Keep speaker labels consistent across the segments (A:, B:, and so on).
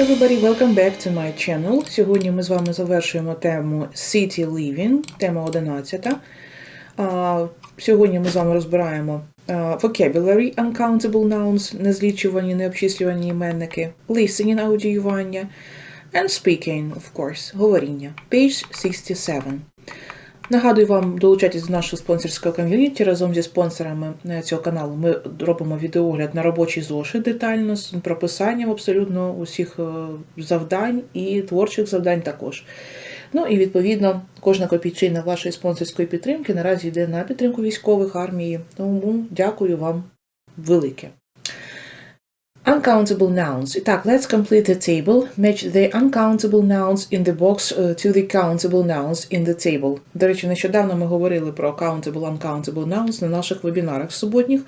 A: everybody, welcome back to my channel. Сьогодні ми з вами завершуємо тему City Living, тема 11. Сьогодні ми з вами розбираємо vocabulary, uncountable nouns, незлічувані, необчислювані іменники, listening, аудіювання, and speaking, of course, говоріння. Page 67. Нагадую вам долучайтесь до нашого спонсорського ком'юніті. Разом зі спонсорами е, цього каналу ми робимо відеогляд на робочий зошит детально з прописанням абсолютно усіх е, завдань і творчих завдань також. Ну і відповідно кожна копійчина вашої спонсорської підтримки наразі йде на підтримку військових армії. Тому дякую вам велике. Uncountable nouns. І так, let's complete the table. Match the uncountable nouns in the box uh, to the countable nouns in the table. До речі, нещодавно ми говорили про countable, uncountable nouns на наших вебінарах суботніх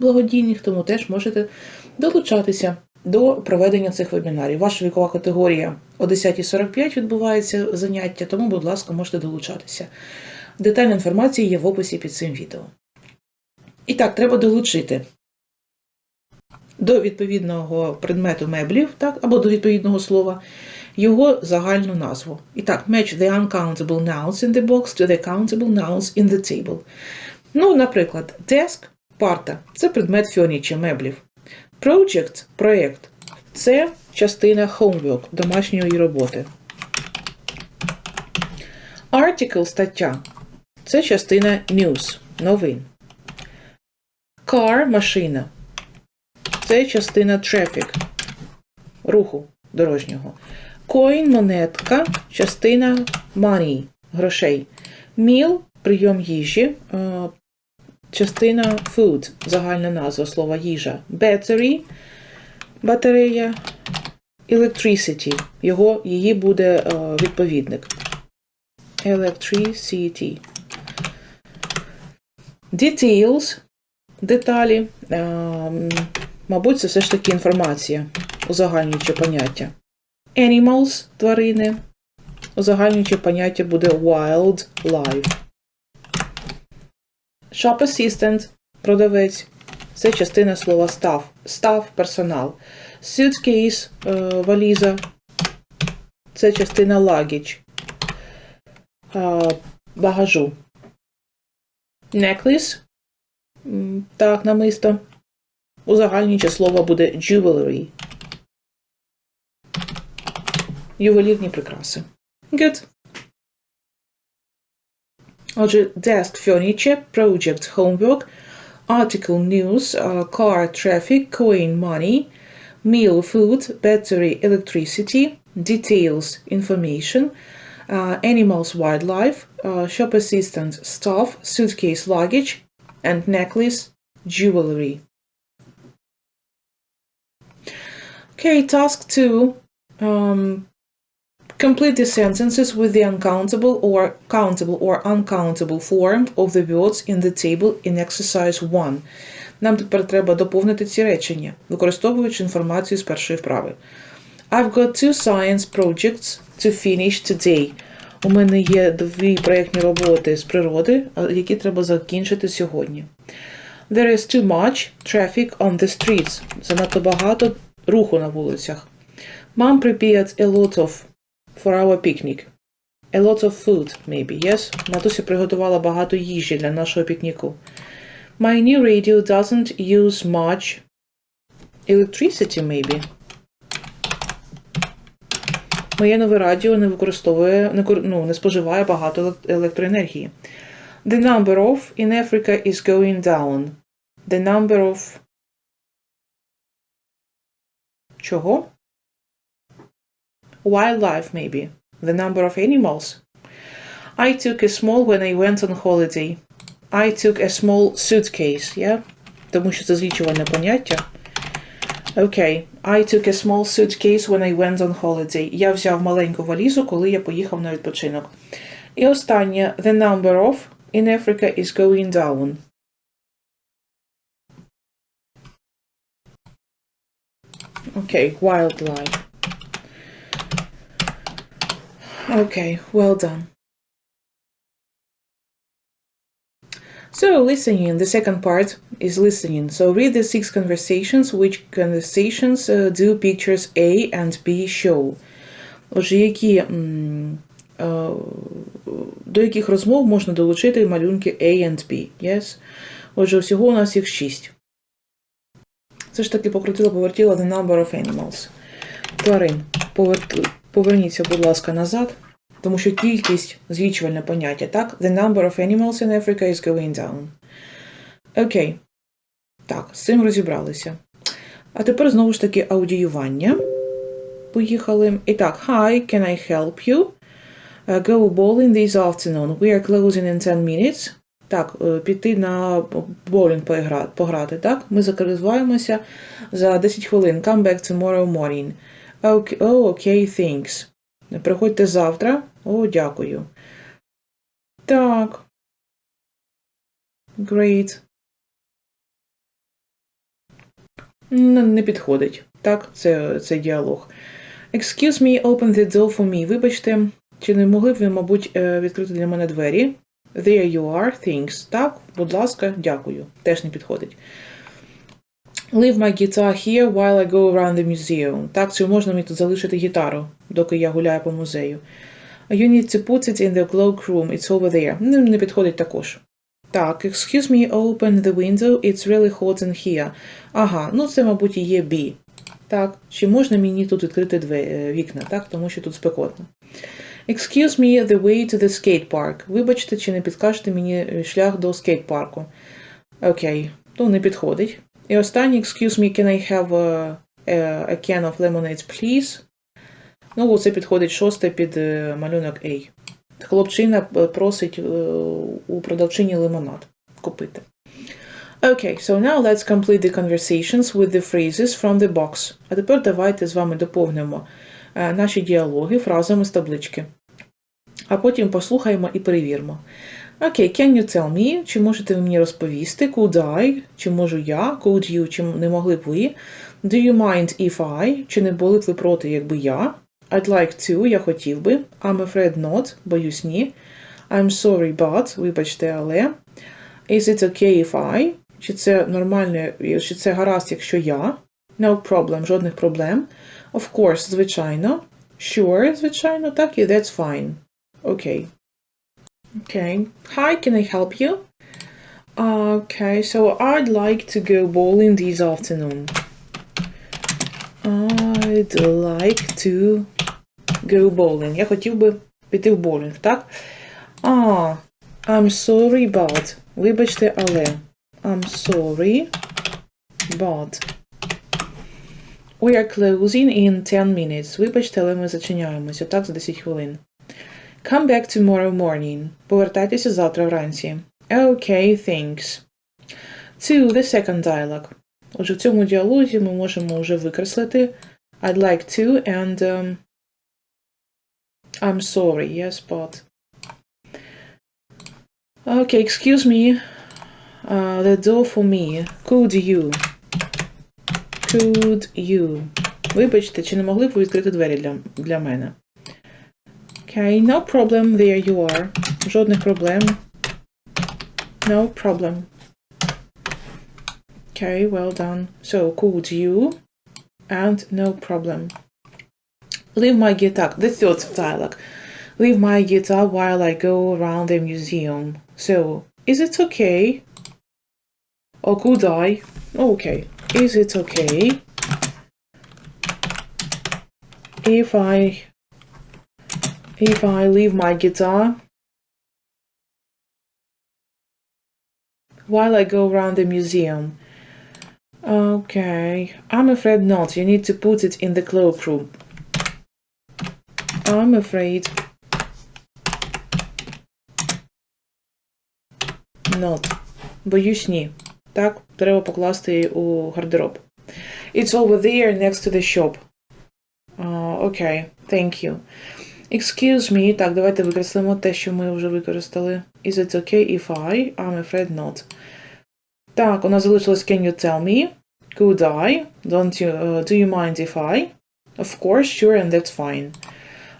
A: благодійних, тому теж можете долучатися до проведення цих вебінарів. Ваша вікова категорія о 10.45 відбувається заняття, тому, будь ласка, можете долучатися. Детальна інформація є в описі під цим відео. І так, треба долучити до відповідного предмету меблів, так, або до відповідного слова, його загальну назву. І так, match the uncountable nouns in the box to the countable nouns in the table. Ну, наприклад, desk – парта це предмет фьонічі меблів. Project – проєкт це частина homework домашньої роботи. Article – стаття це частина news новин. Car – машина це частина traffic руху дорожнього. Coin – монетка, частина money грошей. Meal – прийом їжі, е, частина food, загальна назва слова їжа. Battery – батарея. Electricity – його, її буде е, відповідник. Electricity. Details – деталі. Мабуть, це все ж таки інформація, узагальнююче поняття. Animals – тварини. Узагальнююче поняття буде wild life. Shop assistant – продавець. Це частина слова staff. Staff – персонал. Suitcase – валіза. Це частина luggage. Багажу. Necklace – так, намисто. Узагальнююче слово буде jewelry. Ювелірні прикраси. Good. Отже, desk furniture, project homework, article news, uh, car traffic, coin money, meal food, battery electricity, details information, uh, animals wildlife, uh, shop assistant staff, suitcase luggage, and necklace jewelry. Okay, task two. Um, complete the sentences with the uncountable or countable or uncountable form of the words in the table in exercise 1. Нам тепер треба доповнити ці речення, використовуючи інформацію з першої вправи. I've got two science projects to finish today. У мене є дві проєктні роботи з природи, які треба закінчити сьогодні. There is too much traffic on the streets. Занадто багато руху на вулицях. Mom prepared a lot of for our picnic. A lot of food, maybe, yes? Матуся приготувала багато їжі для нашого пікніку. My new radio doesn't use much electricity, maybe. Моє нове радіо не використовує, не, ну, не споживає багато електроенергії. The number of in Africa is going down. The number of Чого? Wildlife, maybe. The number of animals. I took a small when I went on holiday. I took a small suitcase, yeah? Тому що це злічувальне поняття. Окей. Okay. I took a small suitcase when I went on holiday. Я взяв маленьку валізу, коли я поїхав на відпочинок. І останнє. The number of in Africa is going down. Okay, wildlife. Okay, well done. So listening, the second part is listening. So read the six conversations, which conversations uh, do pictures A and B show. Отже, які, е, до яких розмов можна долучити малюнки A and B. Yes? Отже, всього у нас їх шість. Це ж таки покрутила, повертіла the number of animals. Тварин. Повер- Поверніться, будь ласка, назад. Тому що кількість звічувальне поняття, так? The number of animals in Africa is going down. Окей. Так, з цим розібралися. А тепер знову ж таки аудіювання. Поїхали. І так, Hi, can I help you? Uh, go bowling this afternoon. We are closing in 10 minutes. Так, е, піти на боулінг пограти, так? Ми закриваємося за 10 хвилин. Come back tomorrow morning. Okay, oh, okay, thanks. Приходьте завтра. О, дякую. Так. Great. Не, не підходить. Так, це, це діалог. Excuse me, open the door for me. Вибачте, чи не могли б ви, мабуть, е, відкрити для мене двері? There you are, thanks. Так, будь ласка, дякую. Теж не підходить. Leave my guitar here while I go around the museum. Так, чи можна мені тут залишити гітару, доки я гуляю по музею? You need to put it in the cloakroom, it's over there. Не, не підходить також. Так, excuse me, open the window, it's really hot in here. Ага, ну це, мабуть, і є B. Так, чи можна мені тут відкрити дві, вікна, так, тому що тут спекотно. Excuse me, the way to the skate park. Вибачте, чи не підкажете мені шлях до скейт-парку. Окей, то не підходить. І останнє, excuse me, can I have a, a, a can of lemonade, please? Ну, оце підходить шосте під е, малюнок A. Хлопчина е, просить е, у продавчині лимонад купити. Okay, so now let's complete the conversations with the phrases from the box. А тепер давайте з вами доповнимо е, наші діалоги фразами з таблички. А потім послухаємо і перевіримо. Окей, okay, can you tell me? Чи можете ви мені розповісти? Could I? Чи можу я? Could you? Чи не могли б ви? Do you mind if I? Чи не були б ви проти, якби я? I'd like to, я хотів би. I'm afraid not, боюсь ні. I'm sorry, but, вибачте, але. Is it okay if I? Чи це нормально, чи це гаразд, якщо я? No problem, жодних проблем. Of course, звичайно. Sure, звичайно, так, і that's fine. Окей. Okay. Hi, can I help you? Okay, so I'd like to go bowling this afternoon. I'd like to go bowling. Я хотів би піти в боулінг, так? А, I'm sorry, but. Вибачте, але. I'm sorry, but. We are closing in 10 minutes. Вибачте, але ми зачиняємося, так, за 10 хвилин. Come back tomorrow morning. Повертайтеся завтра вранці. Okay, thanks. To the second dialogue. Отже, в цьому діалозі ми можемо вже викреслити I'd like to and um, I'm sorry, yes, but. Okay, excuse me. Uh, the door for me. Could you? Could you? Вибачте, чи не могли б ви відкрити двері для, для мене? Okay, no problem, there you are. Жодних проблем. No problem. Okay, well done. So, could you? And no problem. Leave my guitar. The third dialogue. Leave my guitar while I go around the museum. So, is it okay? Or could I? Okay. Is it okay if I if I leave my guitar while I go around the museum? Okay. I'm afraid not. You need to put it in the cloakroom. I'm afraid not. Боюсь ні. Так, треба покласти її у гардероб. It's over there next to the shop. Uh, okay, thank you. Excuse me. Так, давайте викреслимо те, що ми вже використали. Is it okay if I? I'm afraid not. Так, у нас залишилось Can you tell me? Could I? Don't you, uh, do you mind if I? Of course, sure, and that's fine.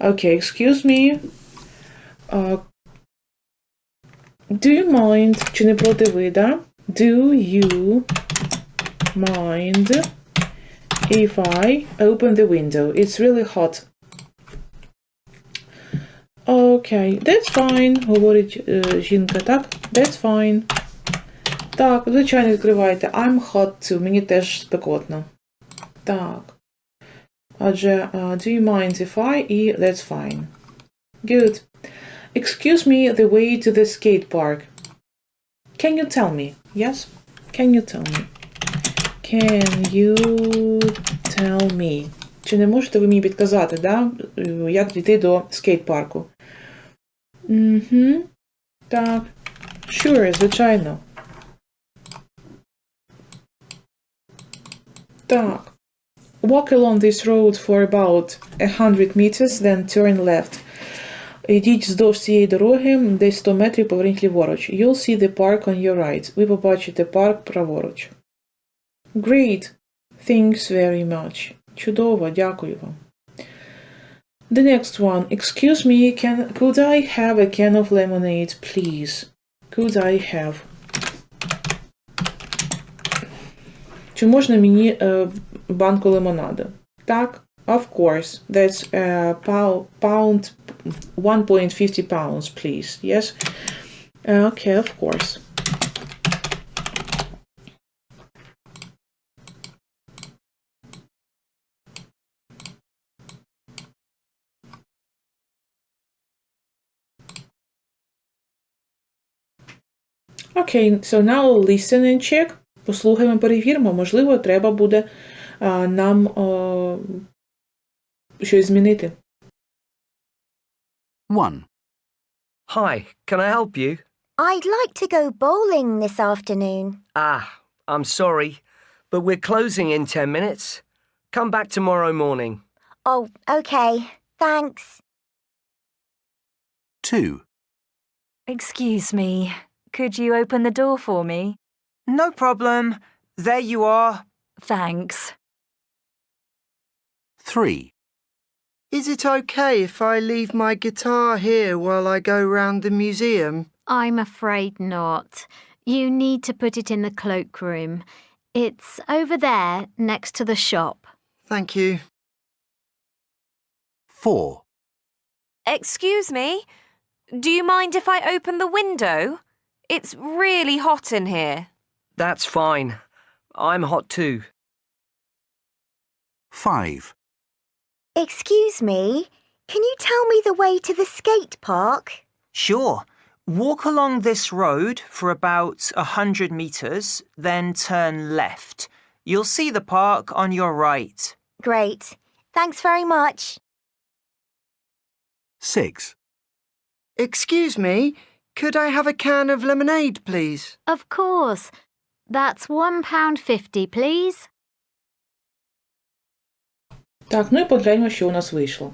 A: Okay, excuse me. Uh, Do you mind? Чи не проти ви, да? Do you mind if I open the window? It's really hot. Окей, that's fine, говорить е, жінка, так? That's fine. Так, звичайно, відкривайте. I'm hot too. Мені теж спекотно. Так. Адже uh, do you mind if I і that's fine. Good. Excuse me the way to the skate park. Can you tell me? Yes? Can you tell me? Can you tell me? Чи не можете ви мені підказати, да? е, як дійти до скейт-парку? Угу. Так. Sure, звичайно. Так. Walk along this road for about a hundred meters, then turn left. Йдіть вздовж цієї дороги, десь 100 метрів поверніть ліворуч. You'll see the park on your right. Ви побачите парк праворуч. Great. Thanks very much. Чудово, дякую вам. The next one. Excuse me, can, could I have a can of lemonade, please? Could I have? Чи можна мені е, банку лимонаду? Так, of course. That's a pound, pound 1.50 pounds, please. Yes? Uh, Okay, of course. Okay, so now listen and check. Послухаємо, перевіримо. Можливо, треба буде а, нам а, щось змінити.
B: 1.
C: Hi, can I help you?
D: I'd like to go bowling this afternoon.
C: Ah, I'm sorry, but we're closing in 10 minutes. Come back tomorrow morning.
D: Oh, okay. Thanks.
B: 2.
E: Excuse me. Could you open the door for me?
F: No problem. There you are.
E: Thanks.
B: 3.
G: Is it okay if I leave my guitar here while I go round the museum?
H: I'm afraid not. You need to put it in the cloakroom. It's over there next to the shop.
G: Thank you.
B: 4.
I: Excuse me? Do you mind if I open the window? It's really hot in here.
C: That's fine. I'm hot too.
B: 5.
D: Excuse me. Can you tell me the way to the skate park?
F: Sure. Walk along this road for about a hundred meters, then turn left. You'll see the park on your right.
D: Great. Thanks very much.
B: 6.
G: Excuse me, could I have a can of lemonade, please?
H: Of course. That's £1.50, please.
A: Так, ну і погляньмо, що у нас вийшло.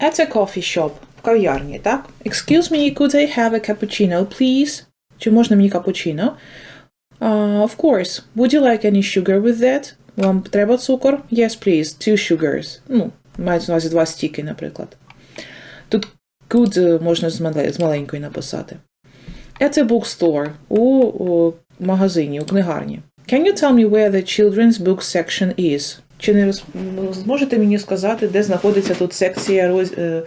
A: At a coffee shop. В кав'ярні, так? Excuse me, could I have a cappuccino, please? Чи можна мені капучино? Uh, of course. Would you like any sugar with that? Вам треба цукор? Yes, please. Two sugars. Ну, мається на увазі два стіки, наприклад. Тут could е, можна з маленької написати. At a bookstore. У, у магазині, у книгарні. Can you tell me where the children's book section is? Чи не роз... зможете мені сказати, де знаходиться тут секція роз... е,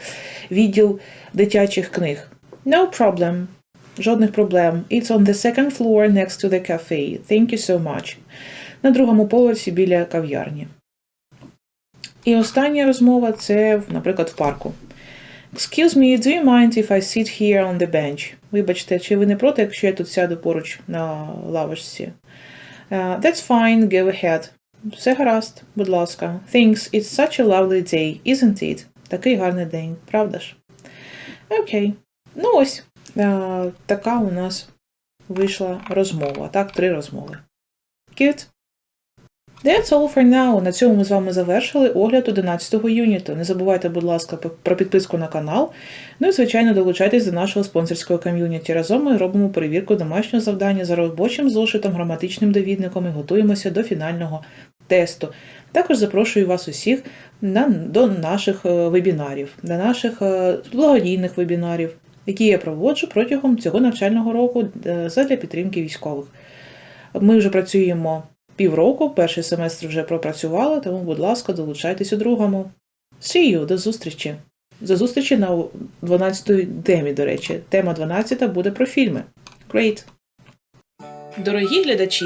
A: відділ дитячих книг? No problem. Жодних проблем. It's on the second floor next to the cafe. Thank you so much. На другому поверсі біля кав'ярні. І остання розмова це, наприклад, в парку. Excuse me, do you mind if I sit here on the bench? Вибачте, чи ви не проти, якщо я тут сяду поруч на лавочці? Uh, that's fine, go ahead. Все гаразд, будь ласка. Thanks, it's such a lovely day, isn't it? Такий гарний день, правда ж? Окей. Ну ось, а, така у нас вийшла розмова. Так, три розмови. Good. That's all for now. На цьому ми з вами завершили огляд 11-го юніту. Не забувайте, будь ласка, про підписку на канал. Ну і, звичайно, долучайтесь до нашого спонсорського ком'юніті. Разом ми робимо перевірку домашнього завдання за робочим зошитом, граматичним довідником і готуємося до фінального тесту. Також запрошую вас усіх на, до наших е, вебінарів, до наших е, благодійних вебінарів. які я проводжу протягом цього навчального року е, задля підтримки військових. Ми вже працюємо півроку, перший семестр вже пропрацювали, тому, будь ласка, долучайтесь у другому. See you, до зустрічі! До зустрічі на 12-й темі, до речі. Тема 12 буде про фільми. Great! Дорогі глядачі!